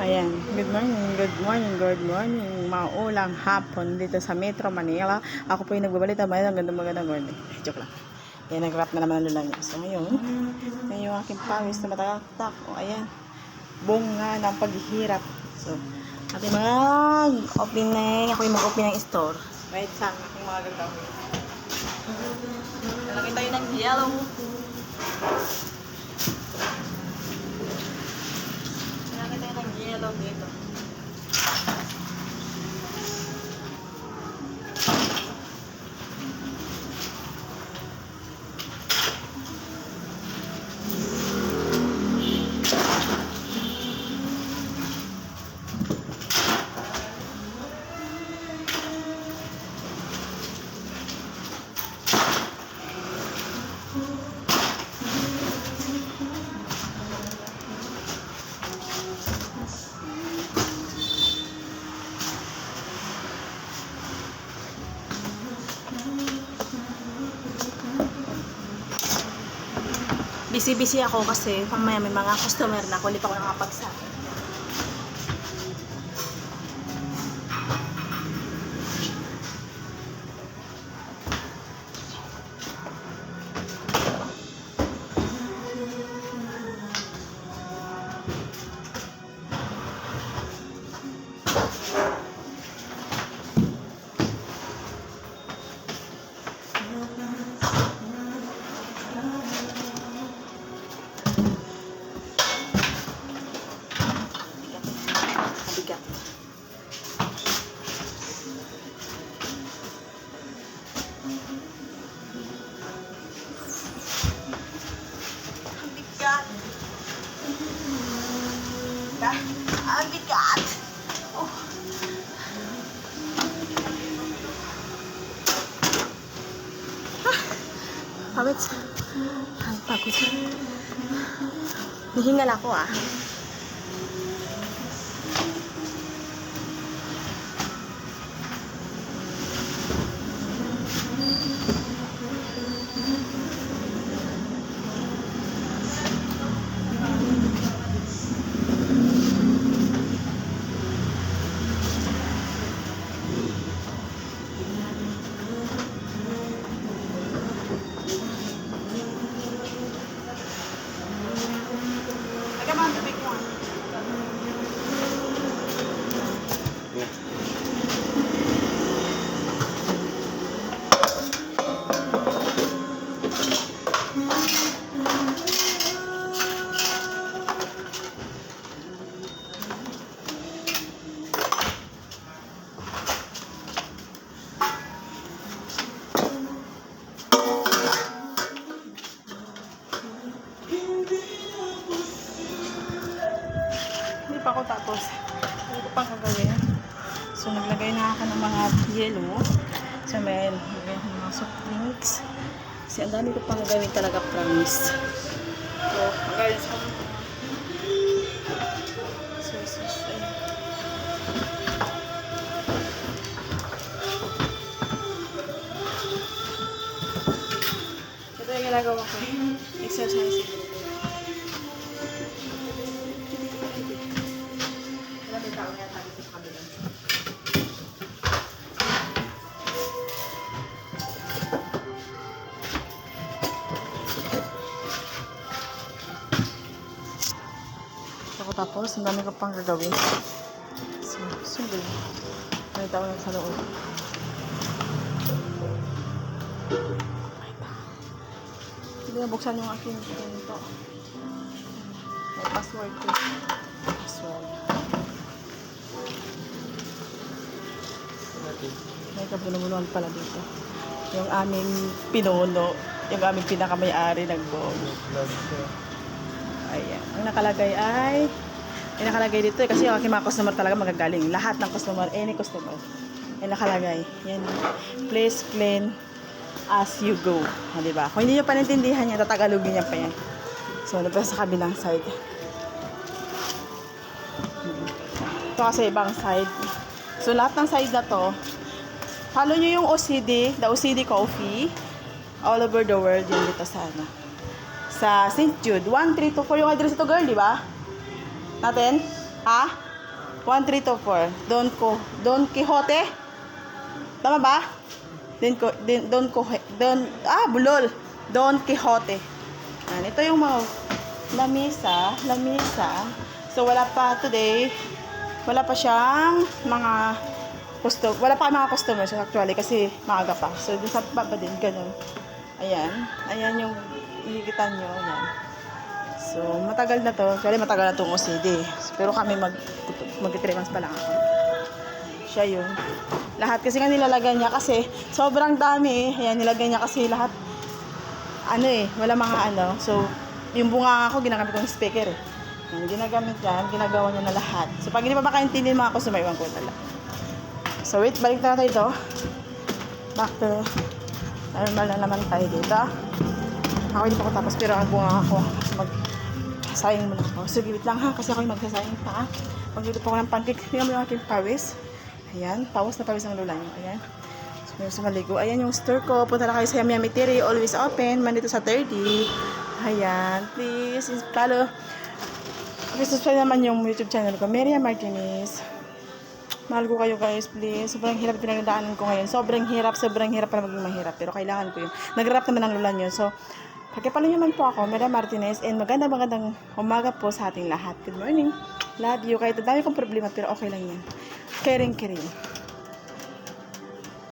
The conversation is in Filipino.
Ayan, good morning, good morning, good morning. Maulang hapon dito sa Metro Manila. Ako po yung nagbabalita. May ang ganda magandang morning. Joke lang. Ayan, nag-rap na naman ang lulang. So, ngayon, ngayon yung aking pawis na matagaktak. O, ayan. Bunga ng paghihirap. So, ating mga opening. Ako yung mag-open ng store. Wait, sa aking mga gagawin. Lalagay tayo ng yellow. Tayo ng yellow dito. Busy-busy ako kasi mamaya may mga customer na ako, hindi pa ako nakapagsa. Ang pagod. Hihingal ako ah. Pa gagawin. So, naglagay na ako ng mga yellow. So, may naglagay ng mga soft drinks. Kasi ang dami ko pang gagawin talaga, promise. So, sa So, yung ginagawa ko. Tapos, ang dami ko pang gagawin. So, sige. May tao na sa loob. Hindi na buksan yung aking pinto. May password ko. Password. May kabulong-bulungan pala dito. Yung aming pinuno, yung aming pinakamay-ari ng buong. Ayan. Ang nakalagay ay, yung nakalagay dito eh, kasi yung aking mga customer talaga magagaling. Lahat ng customer, any customer, ay nakalagay. Yan. Please clean as you go. Ha, di ba? Kung hindi nyo pa naintindihan yan, tatagalogin niya pa yan. So, ano sa kabilang side. Ito kasi ibang side. So, lahat ng side na to, follow nyo yung OCD, the OCD Coffee, all over the world yun dito sa ano. Sa St. Jude, 1324 yung address ito girl, di ba? Natin? Ha? 1, 3, 2, 4. Don ko. Don Quixote? Tama ba? Don din, Don ko, Don, ah, bulol. Don Quixote. Yan, ito yung mga lamisa, lamisa. So, wala pa today. Wala pa siyang mga custom, wala pa mga customers actually kasi maaga pa. So, sa baba din, ganun. Ayan. Ayan yung ihigitan nyo. Ayan. So, matagal na to. Actually, matagal na itong OCD. Pero kami mag, mag 3 months pa lang ako. Siya yun. Lahat kasi nga nilalagay niya kasi sobrang dami eh. Ayan, nilagay niya kasi lahat ano eh, wala mga ano. So, yung bunga ko, ginagamit ko ng speaker eh. Yan, ginagamit yan, ginagawa niya na lahat. So, pag hindi pa makaintindi mga customer, iwan ko talaga. So, wait, balik na tayo dito. Back to normal na naman tayo dito. Ako hindi pa ako tapos, pero ang bunga ako, mag sayang muna ako. So, gilid lang ha, kasi ako yung magsasayang pa. Magluto pa ako ng pancake. Tingnan mo yung aking pawis. Ayan, pawas na pawis ang lula niyo. Ayan. So, meron sa maligo. Ayan yung store ko. Punta na kayo sa Yami Yami Tiri. Always open. Monday to sa 30. Ayan. Please, follow. Please subscribe naman yung YouTube channel ko. Maria Martinez. Mahal ko kayo guys, please. Sobrang hirap pinagdaanan ko ngayon. Sobrang hirap, sobrang hirap para maging mahirap. Pero kailangan ko yun. Nag-rap naman ang lulan yun. So, pagkipalo naman po ako, Maria Martinez. And maganda magandang umaga po sa ating lahat. Good morning. Love you. Kahit dami kong problema, pero okay lang yan. Caring, caring.